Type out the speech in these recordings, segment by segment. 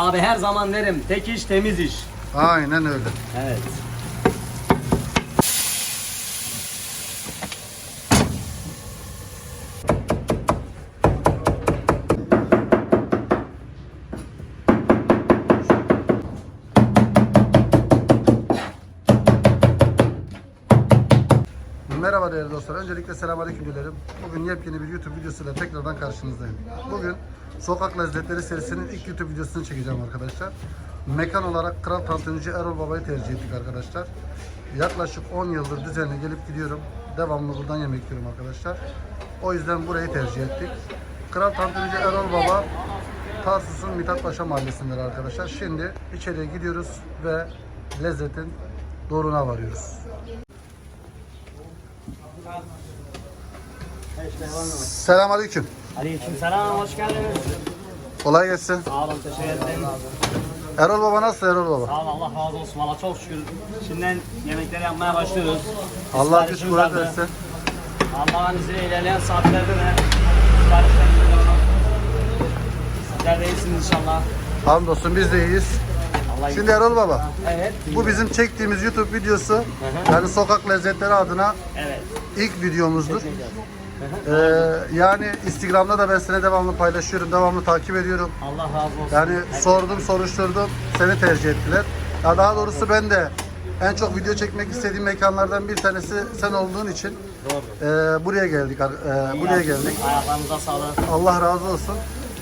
Abi her zaman derim tek iş temiz iş. Aynen öyle. Evet. Merhaba değerli dostlar. Öncelikle selamünaleyküm dilerim. Bugün yepyeni bir YouTube videosuyla tekrardan karşınızdayım. Bugün Sokak Lezzetleri serisinin ilk YouTube videosunu çekeceğim arkadaşlar. Mekan olarak Kral Tantunici Erol Baba'yı tercih ettik arkadaşlar. Yaklaşık 10 yıldır düzenli gelip gidiyorum. Devamlı buradan yemek yiyorum arkadaşlar. O yüzden burayı tercih ettik. Kral Tantunici Erol Baba Tarsus'un Mithat Paşa mahallesindedir arkadaşlar. Şimdi içeriye gidiyoruz ve lezzetin doğruna varıyoruz. Selamünaleyküm. Aleyküm selam hoş geldiniz. Kolay gelsin. Sağ olun teşekkür ederim. Erol Baba nasıl Erol Baba? Sağ olun Allah razı olsun. Valla çok şükür. Şimdiden yemekleri yapmaya başlıyoruz. Allah güç kuvvet versin. Allah'ın izniyle ilerleyen saatlerde de. Sizler de iyisiniz inşallah. Hamdolsun biz de iyiyiz. Allah Şimdi Erol Baba, Evet. bu bizim çektiğimiz YouTube videosu. Yani sokak lezzetleri adına Evet. ilk videomuzdur. Ee, yani Instagram'da da ben seni devamlı paylaşıyorum, devamlı takip ediyorum. Allah razı olsun. Yani sordum, soruşturdum, seni tercih ettiler. Ya daha doğrusu ben de en çok video çekmek istediğim mekanlardan bir tanesi sen olduğun için Doğru. e, buraya geldik. e, buraya geldik. Ayaklarınıza sağlık. Allah razı olsun.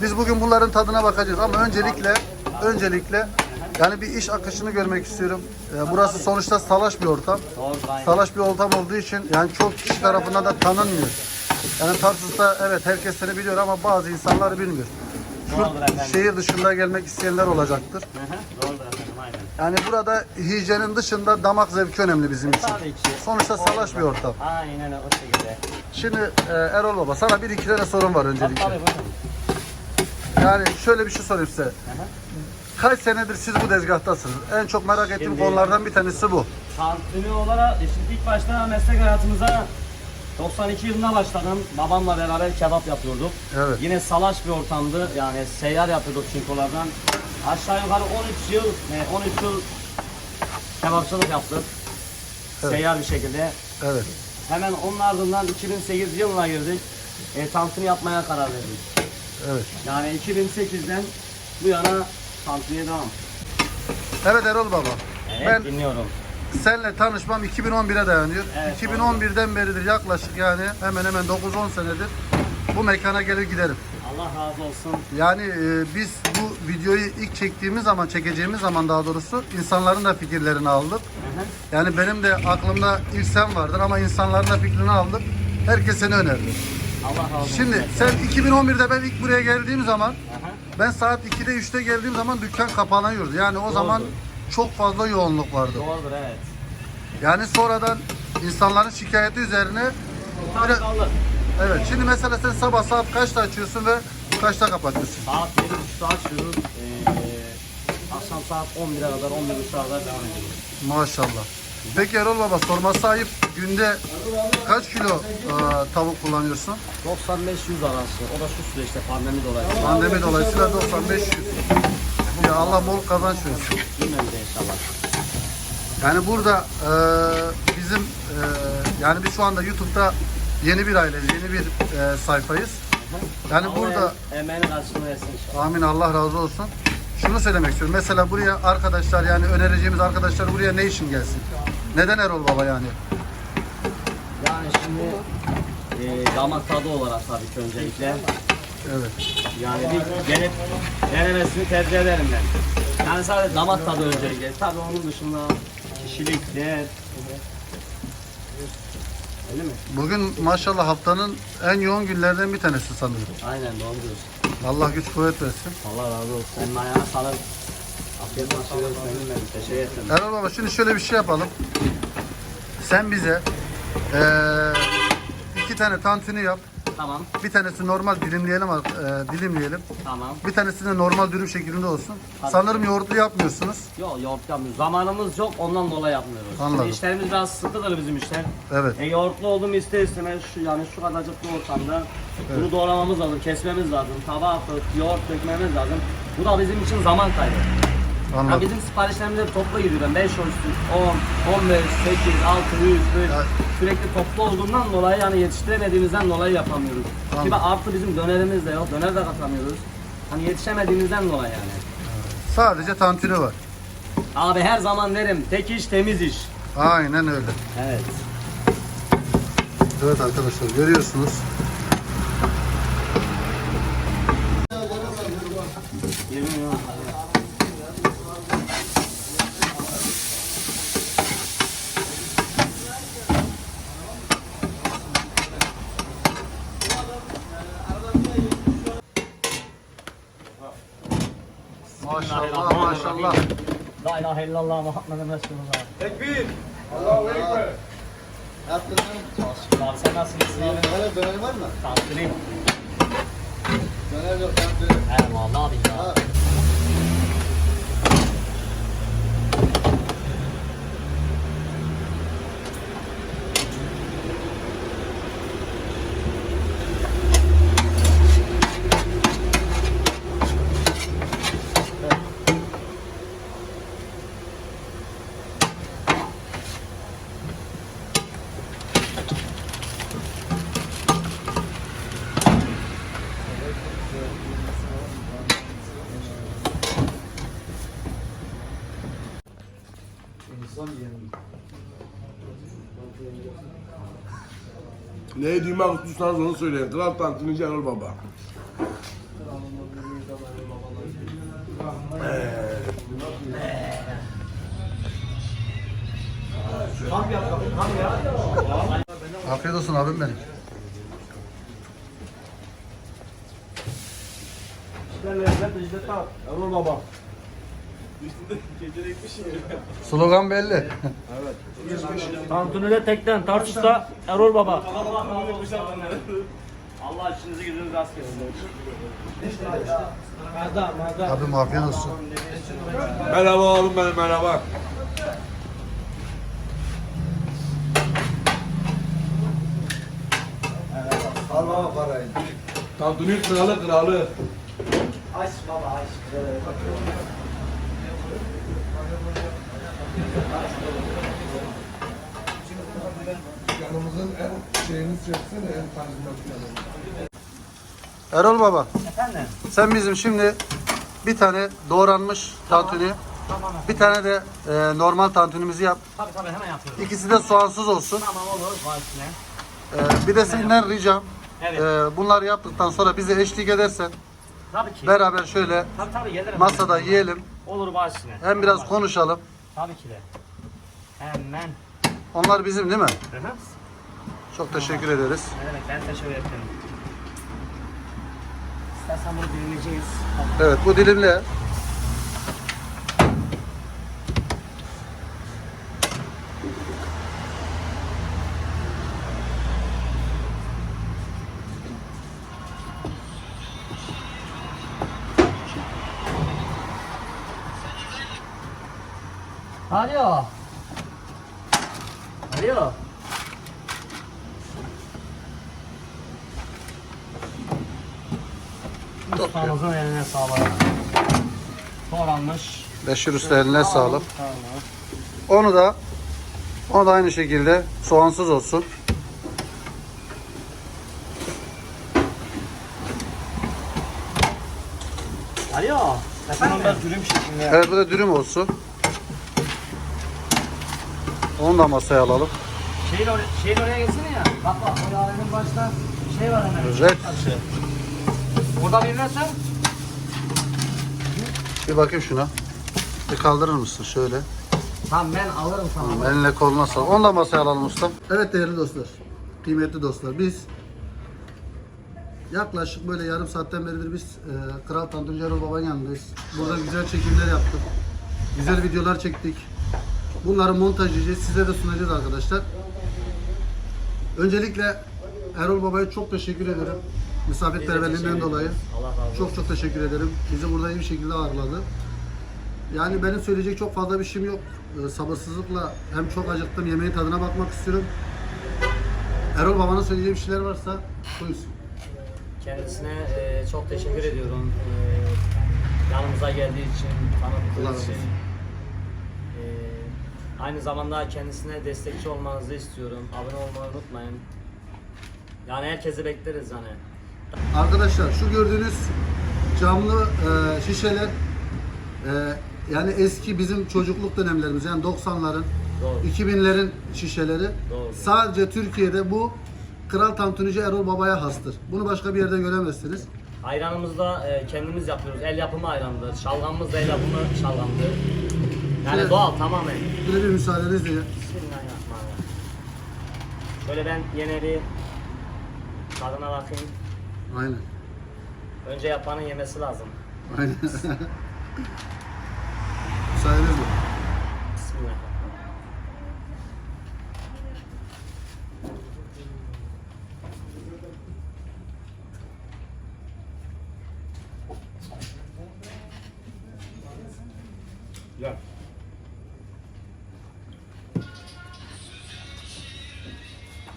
Biz bugün bunların tadına bakacağız ama öncelikle öncelikle yani bir iş akışını görmek istiyorum. Ee, burası sonuçta salaş bir ortam. Doğru. Aynen. Salaş bir ortam olduğu için yani çok kişi tarafından da tanınmıyor. Yani Tarsus'ta evet herkes seni biliyor ama bazı insanlar bilmiyor. Doğrudur efendim. Şehir dışında gelmek isteyenler olacaktır. Hı hı. Doğrudur efendim aynen. Yani burada hijyenin dışında damak zevki önemli bizim için. Tabii ki. Sonuçta salaş bir ortam. Aynen o şekilde. Şimdi e, Erol Baba sana bir iki tane sorun var Tabii öncelikle. tabii. buyurun. Yani şöyle bir şey sorayım size. Kaç senedir siz bu tezgahtasınız? En çok merak ettiğim Şimdi- konulardan bir tanesi bu. Tantuni olarak şimdi ilk başta meslek hayatımıza 92 yılında başladım. Babamla beraber kebap yapıyorduk. Evet. Yine salaş bir ortamdı. Yani seyyar yapıyorduk çinkolardan. Aşağı yukarı 13 yıl, e, 13 yıl kebapçılık yaptık. Evet. Seyyar bir şekilde. Evet. Hemen onun ardından 2008 yılına girdik. E, tantuni yapmaya karar verdik. Evet. Yani 2008'den bu yana tantuniye devam. Evet Erol Baba. Evet Ben dinliyorum. Seninle tanışmam 2011'e dayanıyor. Evet, 2011'den beridir yaklaşık yani hemen hemen 9-10 senedir bu mekana gelir giderim. Allah razı olsun. Yani e, biz bu videoyu ilk çektiğimiz zaman, çekeceğimiz zaman daha doğrusu insanların da fikirlerini aldık. Hı hı. Yani benim de aklımda ilk sen vardın ama insanların da fikrini aldık. Herkes seni önerdi. Allah razı olsun. Şimdi sen 2011'de ben ilk buraya geldiğim zaman Aha. ben saat 2'de 3'te geldiğim zaman dükkan kapanıyordu. Yani o zaman çok fazla yoğunluk vardı. Doğrudur evet. Yani sonradan insanların şikayeti üzerine kalır. evet şimdi mesela sen sabah saat kaçta açıyorsun ve kaçta kapatıyorsun? Saat 7.30'da açıyoruz. Ee, akşam saat 11'e kadar, 11.30'a kadar devam ediyoruz. Maşallah. Peki Erol Baba sorması ayıp günde kaç kilo e, tavuk kullanıyorsun? 95-100 arası. O da şu süreçte pandemi dolayısıyla. Pandemi dolayısıyla 95 Ya Allah bol kazanç versin. İnşallah. Yani burada e, bizim e, yani biz şu anda YouTube'da yeni bir aileyiz, yeni bir e, sayfayız. Yani Allah burada em- emeğini karşılığını versin inşallah. amin Allah razı olsun. Şunu söylemek istiyorum. Mesela buraya arkadaşlar yani önereceğimiz arkadaşlar buraya ne için gelsin? Neden Erol Baba yani? Yani şimdi e, damak tadı olarak tabii ki öncelikle. Evet. Yani bir gelip denemesini tercih ederim ben. Yani sadece damak tadı öncelikle. Tabii onun dışında kişilik, değer. Öyle mi? Bugün maşallah haftanın en yoğun günlerden bir tanesi sanırım. Aynen doğru diyorsun. Allah güç kuvvet versin. Allah razı olsun. Senin ayağına sağlık. Afiyet olsun. Senin benim. Teşekkür ederim. Erol Baba şimdi şöyle bir şey yapalım. Sen bize eee, iki tane tantuni yap. Tamam. Bir tanesi normal dilimleyelim, eee, dilimleyelim. Tamam. Bir tanesi de normal dürüm şeklinde olsun. Tabii. Sanırım yoğurtlu yapmıyorsunuz. Yok yoğurt yapmıyoruz. Zamanımız yok ondan dolayı yapmıyoruz. Anladım. Şimdi işlerimiz biraz sıkıdır bizim işler. Evet. E, yoğurtlu olduğumu ister istemez şu yani şu kadarcık bir ortamda bunu doğramamız lazım, kesmemiz lazım. Tabağa atıp yoğurt dökmemiz lazım. Bu da bizim için zaman kaybı. Ya Anladım. bizim siparişlerimiz hep toplu gidiyor. 5 olsun, 10, 15, 8, 6, 100 böyle Ya- sürekli toplu olduğundan dolayı yani yetiştiremediğimizden dolayı yapamıyoruz. Anladım. Ki artı bizim dönerimiz de yok. Döner de katamıyoruz. Hani yetişemediğimizden dolayı yani. Sadece tantuni var. Abi her zaman derim tek iş temiz iş. Aynen öyle. Evet. Evet arkadaşlar görüyorsunuz. Yemin ediyorum. Maşallah maşallah. La ilahe illallah Muhammeden Resulullah. Tekbir. Allahu Ekber. Abi sen nasılsın? Döner, döner var mı? Tantuni. Döner yok. He vallahi billahi. Neyi duymak istiyorsanız onu söyleyin. Kral Tantunici Erol Baba. Afiyet olsun abim benim. Erol Baba. Slogan belli. Tantuni'de tekten, tartışta Erol Baba. Allah işinizi gücünüzü rast kesin. abim afiyet olsun. Merhaba oğlum benim merhaba. Al baba parayı. Tantuni kralı kralı. Yanımızın en şeyini seçsene en tanrımak Erol Baba Efendim? sen bizim şimdi bir tane doğranmış tantuni, Tamam. bir tane de e, normal tantunimizi yap. Tabii tabii hemen yapıyorum. İkisi de soğansız olsun. Tamam olur. Var üstüne. E, bir de senden ricam Evet. e, bunları yaptıktan sonra bize eşlik edersen Tabii ki. beraber şöyle Tabii tabii gelirim. masada yiyelim. Olur üstüne. Hem biraz konuşalım. Tabii ki de. Hemen. Onlar bizim değil mi? Hı hı. Çok teşekkür ederiz. Ne demek ben teşekkür ederim. İstersen bunu dinleyeceğiz. Evet bu dilimle Alo. Alo. Ustamızın eline sağlık. Doğranmış. Beşir Usta eline sağlık. Tamam. Onu da onu da aynı şekilde soğansız olsun. Alo. Efendim? da dürüm şeklinde. Evet bu da dürüm olsun. Onu da masaya alalım. Şeyin, oraya, şeyin oraya geçsene ya. Bak bak o yağların başta şey var hemen. Evet. Burada bir nasıl? Bir bakayım şuna. Bir kaldırır mısın şöyle? Tamam ben alırım sana. Eline koluna sağlık. Onu da masaya alalım usta. Evet değerli dostlar. Kıymetli dostlar. Biz yaklaşık böyle yarım saatten beridir biz e, Kral Tantunici Erol Baba'nın yanındayız. Burada güzel çekimler yaptık. Güzel videolar çektik. Bunları montajlayacağız. Size de sunacağız arkadaşlar. Öncelikle Erol Baba'ya çok teşekkür ederim. Misafirperverliğinden dolayı. Çok çok teşekkür ederim. Bizi burada iyi bir şekilde ağırladı. Yani benim söyleyecek çok fazla bir şeyim yok. Ee, sabırsızlıkla hem çok acıktım yemeğin tadına bakmak istiyorum. Erol babanın söyleyeceği bir şeyler varsa buyursun. Kendisine e, çok teşekkür ediyorum. E, yanımıza geldiği için, tanıttığı için. Aynı zamanda kendisine destekçi olmanızı istiyorum. Abone olmayı unutmayın. Yani herkesi bekleriz hani. Arkadaşlar şu gördüğünüz camlı e, şişeler e, yani eski bizim çocukluk dönemlerimiz yani 90'ların Doğru. 2000'lerin şişeleri Doğru. sadece Türkiye'de bu Kral Tantunici Erol Baba'ya hastır. Bunu başka bir yerde göremezsiniz. Ayranımızı da e, kendimiz yapıyoruz. El yapımı ayrandır. Şalgamımız da el yapımı şalgamdır. Yani doğal tamamen. Böyle bir müsaadenizle Bismillahirrahmanirrahim. Şöyle ben yine bir tadına bakayım. aynen. Önce yapanın yemesi lazım. Aynen. müsaadenizle. Bismillahirrahmanirrahim.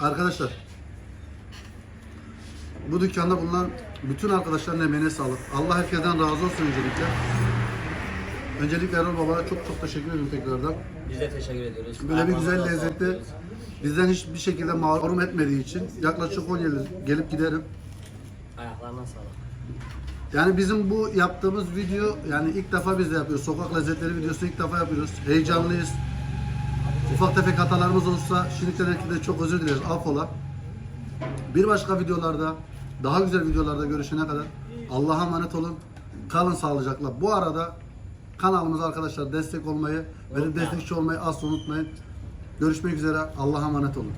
Arkadaşlar bu dükkanda bulunan bütün arkadaşların emeğine sağlık. Allah herkesten razı olsun öncelikle. Öncelikle Erol Baba'ya çok çok teşekkür ederim tekrardan. Biz de teşekkür ediyoruz. Böyle bir güzel diyoruz. bizden hiçbir şekilde mahrum etmediği için yaklaşık 10 yıldır gelip giderim. Ayaklarına sağlık. Yani bizim bu yaptığımız video yani ilk defa biz de yapıyoruz. Sokak lezzetleri videosunu ilk defa yapıyoruz. Heyecanlıyız. Ufak tefek hatalarımız olursa şimdiden herkese çok özür dileriz. Affola. Bir başka videolarda daha güzel videolarda görüşene kadar Allah'a emanet olun. Kalın sağlıcakla. Bu arada kanalımıza arkadaşlar destek olmayı ve de destekçi olmayı asla unutmayın. Görüşmek üzere. Allah'a emanet olun.